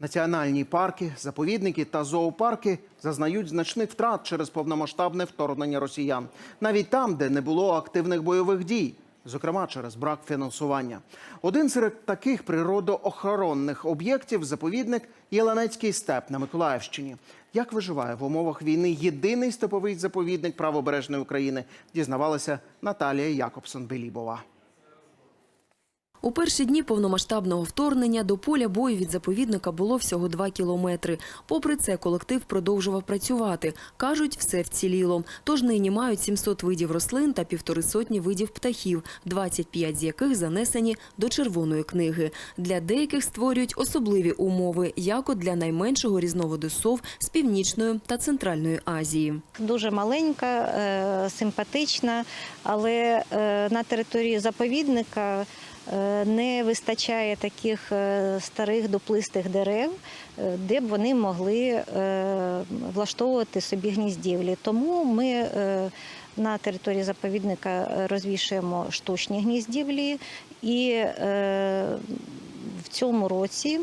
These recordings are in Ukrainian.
Національні парки, заповідники та зоопарки зазнають значних втрат через повномасштабне вторгнення росіян, навіть там, де не було активних бойових дій, зокрема через брак фінансування. Один серед таких природоохоронних об'єктів заповідник Єланецький степ на Миколаївщині. Як виживає в умовах війни єдиний степовий заповідник правобережної України, дізнавалася Наталія Якобсон-Белібова. У перші дні повномасштабного вторгнення до поля бою від заповідника було всього два кілометри. Попри це, колектив продовжував працювати. Кажуть, все вціліло. Тож нині мають 700 видів рослин та півтори сотні видів птахів, 25 з яких занесені до червоної книги. Для деяких створюють особливі умови, як от для найменшого різновиду сов з північної та центральної Азії. Дуже маленька, е, симпатична, але е, на території заповідника не вистачає таких е, старих дуплистих дерев, е, де б вони могли е, влаштовувати собі гніздівлі. Тому ми е, на території заповідника розвішуємо штучні гніздівлі і е, в цьому році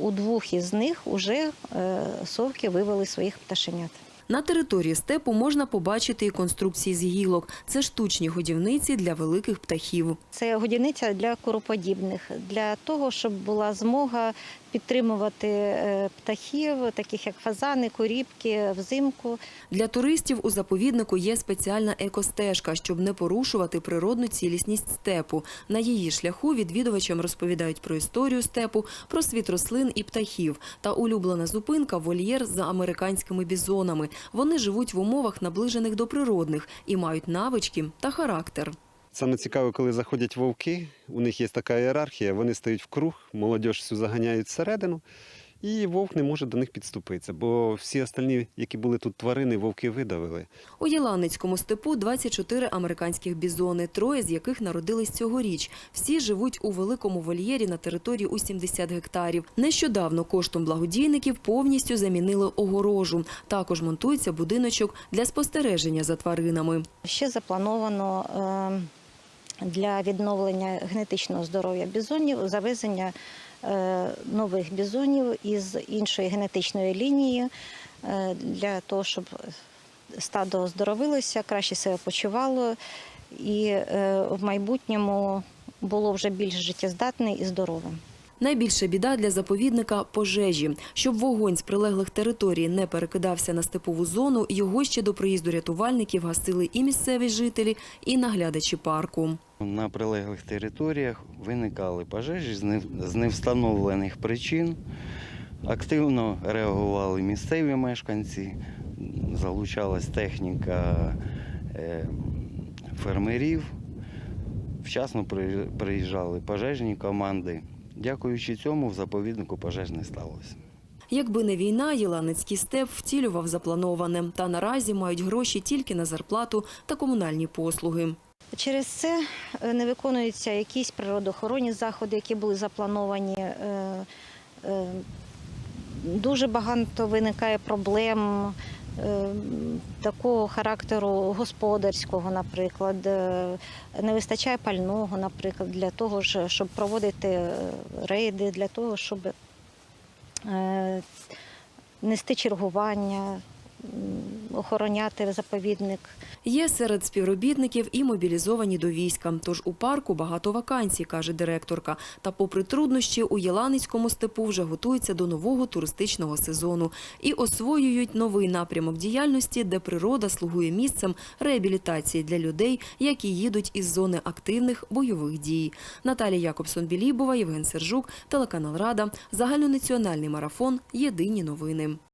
у двох із них вже е, совки вивели своїх пташенят. На території степу можна побачити і конструкції з гілок. Це штучні годівниці для великих птахів. Це годівниця для куроподібних, для того, щоб була змога підтримувати е, птахів, таких як фазани, куріпки, взимку. Для туристів у заповіднику є спеціальна екостежка, щоб не порушувати природну цілісність степу. На її шляху відвідувачам розповідають про історію степу, про світ рослин і птахів. Та улюблена зупинка вольєр за американськими бізонами. Вони живуть в умовах, наближених до природних, і мають навички та характер. Саме цікаво, коли заходять вовки, у них є така ієрархія, вони стають в круг, молодь всю заганяють всередину, і вовк не може до них підступитися, бо всі остальні, які були тут тварини, вовки видавили. У Єланицькому степу 24 американських бізони, троє з яких народились цьогоріч. Всі живуть у великому вольєрі на території у 70 гектарів. Нещодавно коштом благодійників повністю замінили огорожу. Також монтується будиночок для спостереження за тваринами. Ще заплановано е, для відновлення генетичного здоров'я бізонів завезення е, нових бізонів із іншої генетичної лінії е, для того, щоб стадо оздоровилося, краще себе почувало і е, в майбутньому було вже більш життєздатне і здорове. Найбільша біда для заповідника – пожежі. Щоб вогонь з прилеглих територій не перекидався на степову зону, його ще до приїзду рятувальників гасили і місцеві жителі, і наглядачі парку. На прилеглих територіях виникали пожежі з невстановлених причин. Активно реагували місцеві мешканці, залучалась техніка е, фермерів. Вчасно при- приїжджали пожежні команди. Дякуючи цьому, в заповіднику пожеж не сталося. Якби не війна, Єланицький степ втілював заплановане. Та наразі мають гроші тільки на зарплату та комунальні послуги. Через це е, не виконуються якісь природоохоронні заходи, які були заплановані. Е, е, Дуже багато виникає проблем такого характеру господарського, наприклад. Е, Не вистачає пального, наприклад, для того, щоб проводити е, рейди, для того, щоб е, нести чергування, охороняти заповідник. Є серед співробітників і мобілізовані до війська. Тож у парку багато вакансій, каже директорка. Та попри труднощі, у Єланицькому степу вже готуються до нового туристичного сезону і освоюють новий напрямок діяльності, де природа слугує місцем реабілітації для людей, які їдуть із зони активних бойових дій. Наталія Якобсон-Білібова, Євген Сержук, телеканал Рада, загальнонаціональний марафон. Єдині новини.